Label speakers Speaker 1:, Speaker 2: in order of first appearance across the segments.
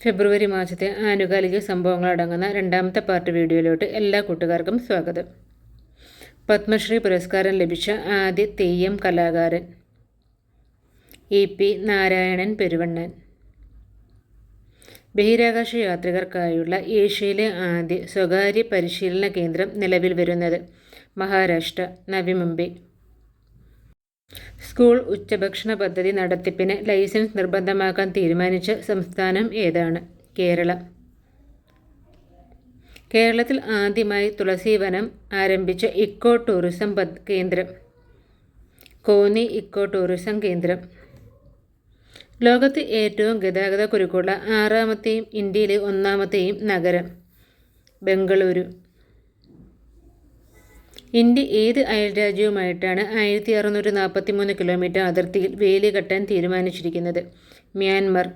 Speaker 1: ഫെബ്രുവരി മാസത്തെ ആനുകാലിക സംഭവങ്ങൾ അടങ്ങുന്ന രണ്ടാമത്തെ പാർട്ട് വീഡിയോയിലോട്ട് എല്ലാ കൂട്ടുകാർക്കും സ്വാഗതം. പത്മശ്രീ പുരസ്കാരം ലഭിച്ച ആദ്യ തെയ്യം കലാകാരൻ ഇ പി നാരായണൻ പെരുവണ്ണൻ. ബഹിരാകാശ യാത്രികർക്കായുള്ള ഏഷ്യയിലെ ആദ്യ സ്വകാര്യ പരിശീലന കേന്ദ്രം നിലവിൽ വരുന്നത് മഹാരാഷ്ട്ര നവി മുംബൈ. സ്കൂൾ ഉച്ചഭക്ഷണ പദ്ധതി നടത്തിപ്പിന് ലൈസൻസ് നിർബന്ധമാക്കാൻ തീരുമാനിച്ച സംസ്ഥാനം ഏതാണ്? കേരള. കേരളത്തിൽ ആദ്യമായി തുളസീവനം ആരംഭിച്ച ഇക്കോ ടൂറിസം കേന്ദ്രം. കോന്നി ഇക്കോ ടൂറിസം കേന്ദ്രം. ലോകത്ത് ഏറ്റവും ഗതാഗത കുരുക്കുള്ള ആറാമത്തെയും ഇന്ത്യയിലെ ഒന്നാമത്തെയും നഗരം. ബംഗളൂരു. ഇന്ത്യ ഏത് അയൽരാജ്യവുമായിട്ടാണ് ആയിരത്തി അറുന്നൂറ്റി നാൽപ്പത്തി മൂന്ന് കിലോമീറ്റർ അതിർത്തിയിൽ വേലി കെട്ടാൻ തീരുമാനിച്ചിരിക്കുന്നത്? മ്യാൻമർ.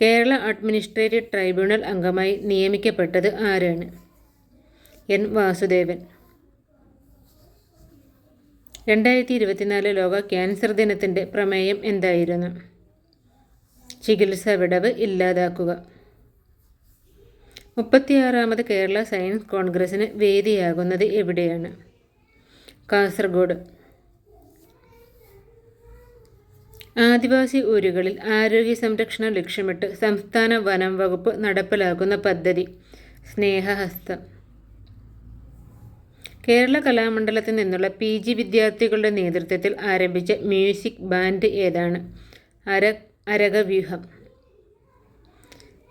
Speaker 1: കേരള അഡ്മിനിസ്ട്രേറ്റീവ് ട്രൈബ്യൂണൽ അംഗമായി നിയമിക്കപ്പെട്ടത് ആരാണ്? എൻ വാസുദേവൻ. രണ്ടായിരത്തി ഇരുപത്തിനാല് ലോക ക്യാൻസർ ദിനത്തിന്റെ പ്രമേയം എന്തായിരുന്നു? ചികിത്സ വിടവ് ഇല്ലാതാക്കുക. മുപ്പത്തിയാറാമത് കേരള സയൻസ് കോൺഗ്രസിന് വേദിയാകുന്നത് എവിടെയാണ്? കാസർഗോഡ്. ആദിവാസി ഊരുകളിൽ ആരോഗ്യ സംരക്ഷണം ലക്ഷ്യമിട്ട് സംസ്ഥാന വനം വകുപ്പ് നടപ്പിലാക്കുന്ന പദ്ധതി സ്നേഹഹസ്തം. കേരള കലാമണ്ഡലത്തിൽ നിന്നുള്ള പി ജി വിദ്യാർത്ഥികളുടെ നേതൃത്വത്തിൽ ആരംഭിച്ച മ്യൂസിക് ബാൻഡ് ഏതാണ്? അര അരകവ്യൂഹം.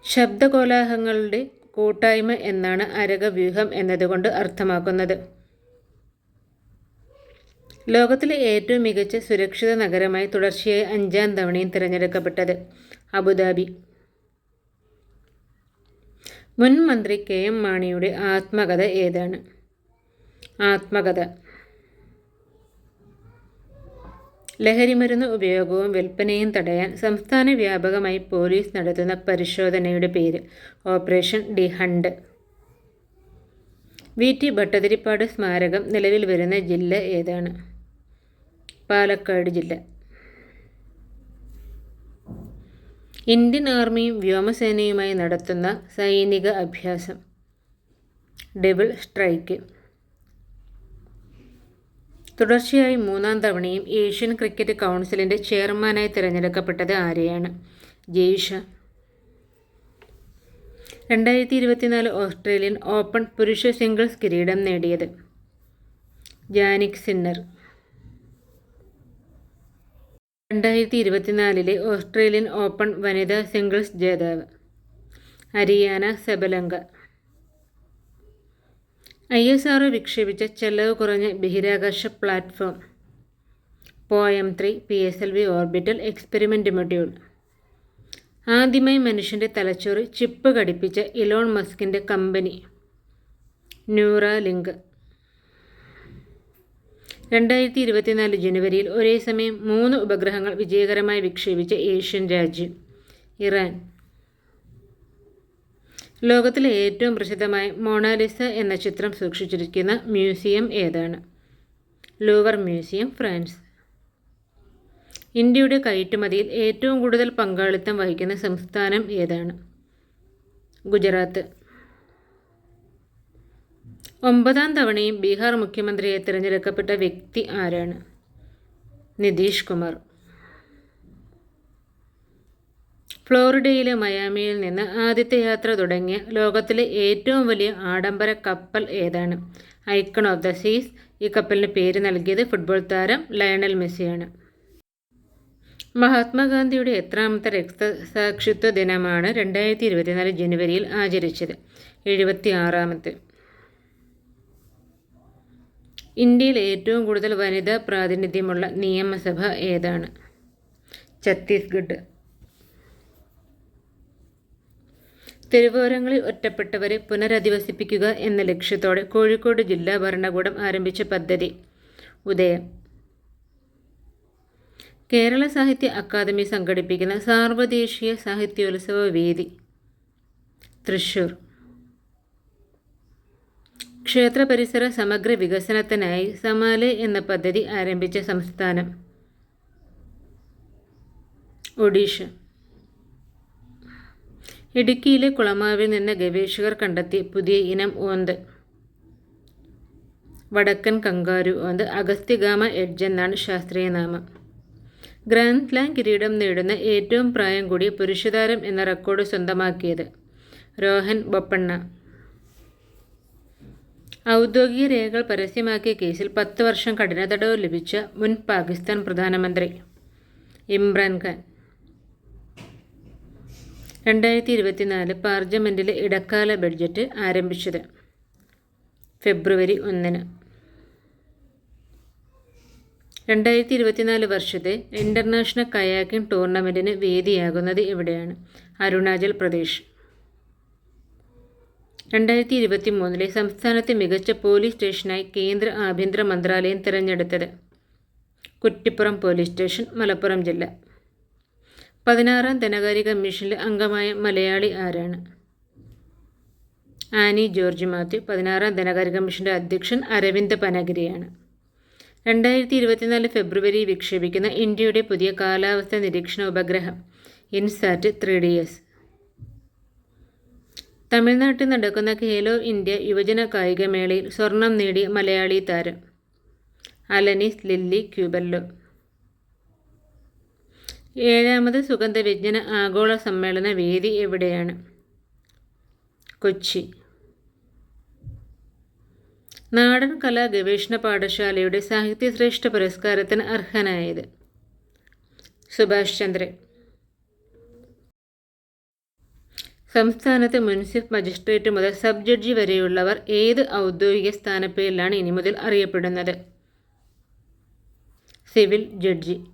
Speaker 1: ശബ്ദകോലാഹങ്ങളുടെ കൂട്ടായ്മ എന്നാണ് അരകവ്യൂഹം എന്നതുകൊണ്ട് അർത്ഥമാക്കുന്നത്. ലോകത്തിലെ ഏറ്റവും മികച്ച സുരക്ഷിത നഗരമായി തുടർച്ചയായി അഞ്ചാം തവണയും തിരഞ്ഞെടുക്കപ്പെട്ടത് അബുദാബി. മുൻ മന്ത്രി കെ എം മാണിയുടെ ആത്മകഥ ഏതാണ്? ആത്മകഥ. ലഹരിമരുന്ന് ഉപയോഗവും വിൽപ്പനയും തടയാൻ സംസ്ഥാന വ്യാപകമായി പോലീസ് നടത്തുന്ന പരിശോധനയുടെ പേര് operation D hunt. V. T. Bhattathiripad സ്മാരകം നിലവിൽ വരുന്ന ജില്ല ഏതാണ്? പാലക്കാട് ജില്ല. ഇന്ത്യൻ ആർമിയും വ്യോമസേനയുമായി നടത്തുന്ന സൈനിക അഭ്യാസം. Double strike. തുടർച്ചയായി മൂന്നാം തവണയും ഏഷ്യൻ ക്രിക്കറ്റ് കൗൺസിലിന്റെ ചെയർമാനായി തിരഞ്ഞെടുക്കപ്പെട്ടത് ആരെയാണ്? ജയ്ഷ. രണ്ടായിരത്തി ഇരുപത്തിനാല് ഓസ്ട്രേലിയൻ ഓപ്പൺ പുരുഷ സിംഗിൾസ് കിരീടം നേടിയത് ജാനിക് സിന്നർ. രണ്ടായിരത്തി ഇരുപത്തിനാലിലെ ഓസ്ട്രേലിയൻ ഓപ്പൺ വനിതാ സിംഗിൾസ് ജേതാവ് Aryna Sabalenka. I S R വിക്ഷേപിച്ച ചെലവ് കുറഞ്ഞ ബഹിരാകാശ platform. POEM three P S L V orbital experiment module ആദ്യമായി മനുഷ്യന്റെ തലച്ചോറ് ചിപ്പ് ഘടിപ്പിച്ച ഇലോൺ മസ്കിന്റെ കമ്പനി. ന്യൂറ ലിങ്ക്. രണ്ടായിരത്തി ഇരുപത്തിനാല് ജനുവരിയിൽ ഒരേ സമയം മൂന്ന് ഉപഗ്രഹങ്ങൾ വിജയകരമായി വിക്ഷേപിച്ച ഏഷ്യൻ രാജ്യം ഇറാൻ. ലോകത്തിലെ ഏറ്റവും പ്രസിദ്ധമായ മൊണാലിസ എന്ന ചിത്രം സൂക്ഷിച്ചിരിക്കുന്ന മ്യൂസിയം ഏതാണ്? Louvre museum France. ഇന്ത്യയുടെ കയറ്റുമതിയിൽ ഏറ്റവും കൂടുതൽ പങ്കാളിത്തം വഹിക്കുന്ന സംസ്ഥാനം ഏതാണ്? ഗുജറാത്ത്. ഒമ്പതാം തവണയും ബീഹാർ മുഖ്യമന്ത്രിയെ തിരഞ്ഞെടുക്കപ്പെട്ട വ്യക്തി ആരാണ്? നിതീഷ് കുമാർ. ഫ്ലോറിഡയിലെ മയാമിയിൽ നിന്ന് ആദ്യത്തെ യാത്ര തുടങ്ങിയ ലോകത്തിലെ ഏറ്റവും വലിയ ആഡംബര കപ്പൽ ഏതാണ്? Icon of the seas. ഈ കപ്പലിന് പേര് നൽകിയത് ഫുട്ബോൾ താരം ലയണൽ മെസ്സിയാണ്. മഹാത്മാഗാന്ധിയുടെ എത്രാമത്തെ രക്തസാക്ഷിത്വ ദിനമാണ് രണ്ടായിരത്തി ഇരുപത്തിനാല് ജനുവരിയിൽ ആചരിച്ചത്. എഴുപത്തി ആറാമത്തെ ഇന്ത്യയിൽ ഏറ്റവും കൂടുതൽ വനിതാ പ്രാതിനിധ്യമുള്ള നിയമസഭ ഏതാണ്? ഛത്തീസ്ഗഡ്. തെരുവോരങ്ങളിൽ ഒറ്റപ്പെട്ടവരെ പുനരധിവസിപ്പിക്കുക എന്ന ലക്ഷ്യത്തോടെ കോഴിക്കോട് ജില്ലാ ഭരണകൂടം ആരംഭിച്ച പദ്ധതി. ഉദയം. കേരള സാഹിത്യ അക്കാദമി സംഘടിപ്പിക്കുന്ന സാർവദേശീയ സാഹിത്യോത്സവ വേദി. തൃശൂർ. ക്ഷേത്ര പരിസര സമഗ്ര വികസനത്തിനായി സമാലെ എന്ന പദ്ധതി ആരംഭിച്ച സംസ്ഥാനം. ഒഡീഷ. ഇടുക്കിയിലെ കുളമാവിൽ നിന്ന് ഗവേഷകർ കണ്ടെത്തിയ പുതിയ ഇനം ഓന്ത്. വടക്കൻ കങ്കാരു ഓന്ത് അഗസ്ത്യഗാമ എഡ്ജ് എന്നാണ് ശാസ്ത്രീയ നാമം. ഗ്രാൻഡ് സ്ലാം കിരീടം നേടുന്ന ഏറ്റവും പ്രായം കൂടിയ പുരുഷതാരം എന്ന റെക്കോർഡ് സ്വന്തമാക്കിയത് രോഹൻ ബൊപ്പണ്ണ. ഔദ്യോഗിക രേഖകൾ പരസ്യമാക്കിയ കേസിൽ പത്ത് വർഷം കഠിന തടവ് ലഭിച്ച മുൻ പാകിസ്ഥാൻ പ്രധാനമന്ത്രി ഇമ്രാൻഖാൻ. രണ്ടായിരത്തി ഇരുപത്തിനാല് പാർലമെന്റിലെ ഇടക്കാല ബഡ്ജറ്റ് ആരംഭിച്ചത് ഫെബ്രുവരി ഒന്നിന്. രണ്ടായിരത്തി ഇരുപത്തിനാല് വർഷത്തെ ഇന്റർനാഷണൽ കയാക്കിംഗ് ടൂർണമെന്റിന് വേദിയാകുന്നത് എവിടെയാണ് അരുണാചൽ പ്രദേശ്. രണ്ടായിരത്തി ഇരുപത്തി മൂന്നിലെ സംസ്ഥാനത്തെ മികച്ച പോലീസ് സ്റ്റേഷനായി കേന്ദ്ര ആഭ്യന്തര മന്ത്രാലയം തിരഞ്ഞെടുത്തത് കുറ്റിപ്പുറം പോലീസ് സ്റ്റേഷൻ മലപ്പുറം ജില്ല. പതിനാറാം ധനകാര്യ കമ്മീഷനിലെ അംഗമായ മലയാളി ആരാണ്? ആനി ജോർജ് മാത്യു പതിനാറാം ധനകാര്യ കമ്മീഷന്റെ അധ്യക്ഷൻ അരവിന്ദ് പനഗിരിയാണ്. രണ്ടായിരത്തി ഇരുപത്തിനാല് ഫെബ്രുവരി വിക്ഷേപിക്കുന്ന ഇന്ത്യയുടെ പുതിയ കാലാവസ്ഥ നിരീക്ഷണ ഉപഗ്രഹം ഇൻസാറ്റ് ത്രീ ഡി എസ് തമിഴ്നാട്ടിൽ നടക്കുന്ന ഖേലോ ഇന്ത്യ യുവജന കായികമേളയിൽ സ്വർണം നേടിയ മലയാളി താരം അലനിസ് ലില്ലി ക്യൂബല്ലോ. ഏഴാമത് സുഗന്ധവിജ്ഞാന ആഗോള സമ്മേളന വേദി എവിടെയാണ്? കൊച്ചി. നാടൻ കലാ ഗവേഷണ പാഠശാലയുടെ സാഹിത്യശ്രേഷ്ഠ പുരസ്കാരത്തിന് അർഹനായത് സുഭാഷ് ചന്ദ്രൻ. സംസ്ഥാനത്തെ മുൻസിഫ് മജിസ്ട്രേറ്റ് മുതൽ സബ് ജഡ്ജി വരെയുള്ളവർ ഏത് ഔദ്യോഗിക സ്ഥാനപ്പേരിലാണ് ഇനി മുതൽ അറിയപ്പെടുന്നത്? Civil judge.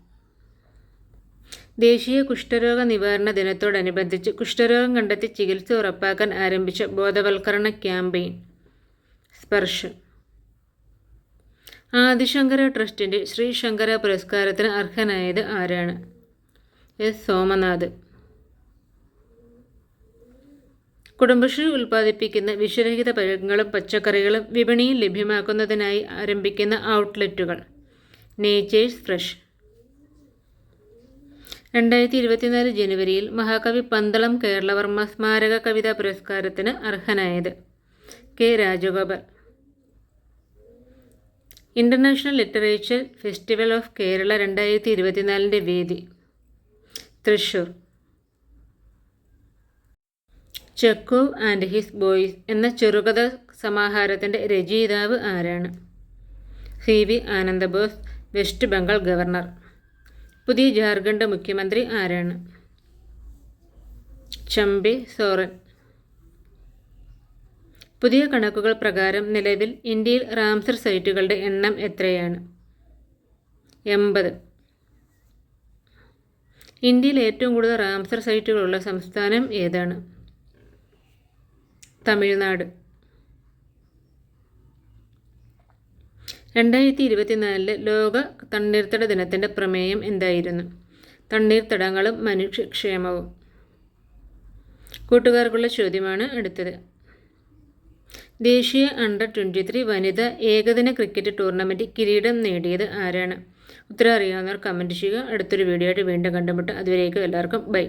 Speaker 1: ദേശീയ കുഷ്ഠരോഗ നിവാരണ ദിനത്തോടനുബന്ധിച്ച് കുഷ്ഠരോഗം കണ്ടെത്തി ചികിത്സ ഉറപ്പാക്കാൻ ആരംഭിച്ച ബോധവൽക്കരണ ക്യാമ്പയിൻ. സ്പർശം. ആദിശങ്കര ട്രസ്റ്റിന്റെ ശ്രീ ശങ്കര പുരസ്കാരത്തിന് അർഹനായത് ആരാണ്? എസ്. സോമനാഥ്. കുടുംബശ്രീ ഉൽപ്പാദിപ്പിക്കുന്ന വിഷരഹിത പഴങ്ങളും പച്ചക്കറികളും വിപണിയിൽ ലഭ്യമാക്കുന്നതിനായി ആരംഭിക്കുന്ന ഔട്ട്ലെറ്റുകൾ. Nature's fresh. രണ്ടായിരത്തി ഇരുപത്തിനാല് ജനുവരിയിൽ മഹാകവി പന്തളം കേരളവർമ്മ സ്മാരക കവിതാ പുരസ്കാരത്തിന് അർഹനായത് K Rajagopal. International literature festival of Kerala രണ്ടായിരത്തി ഇരുപത്തിനാലിന്റെ വേദി Thrissur. Chekhov and his boys എന്ന ചെറുകഥ സമാഹാരത്തിന്റെ രചയിതാവ് ആരാണ്? C V Ananda Bose west Bengal governor. പുതിയ ജാർഖണ്ഡ് മുഖ്യമന്ത്രി ആരാണ്? ചമ്പി സോറൻ. പുതിയ കണക്കുകൾ പ്രകാരം നിലവിൽ ഇന്ത്യയിൽ റാംസർ സൈറ്റുകളുടെ എണ്ണം എത്രയാണ്? എൺപത്. ഇന്ത്യയിൽ ഏറ്റവും കൂടുതൽ റാംസർ സൈറ്റുകളുള്ള സംസ്ഥാനം ഏതാണ്? തമിഴ്നാട്. രണ്ടായിരത്തി ഇരുപത്തിനാലിലെ ലോക തണ്ണീർത്തട ദിനത്തിന്റെ പ്രമേയം എന്തായിരുന്നു? തണ്ണീർത്തടങ്ങളും മനുഷ്യക്ഷേമവും. കൂട്ടുകാർക്കുള്ള ചോദ്യമാണ് അടുത്തത്. ദേശീയ അണ്ടർ ട്വന്റി ത്രീ വനിത ഏകദിന ക്രിക്കറ്റ് ടൂർണമെന്റ് കിരീടം നേടിയത് ആരാണ്? ഉത്തരം അറിയാവുന്നവർ കമന്റ് ചെയ്യുക. അടുത്തൊരു വീഡിയോ ആയിട്ട് വീണ്ടും കണ്ടുമുട്ടുക. അതുവരേക്കും എല്ലാവർക്കും ബൈ.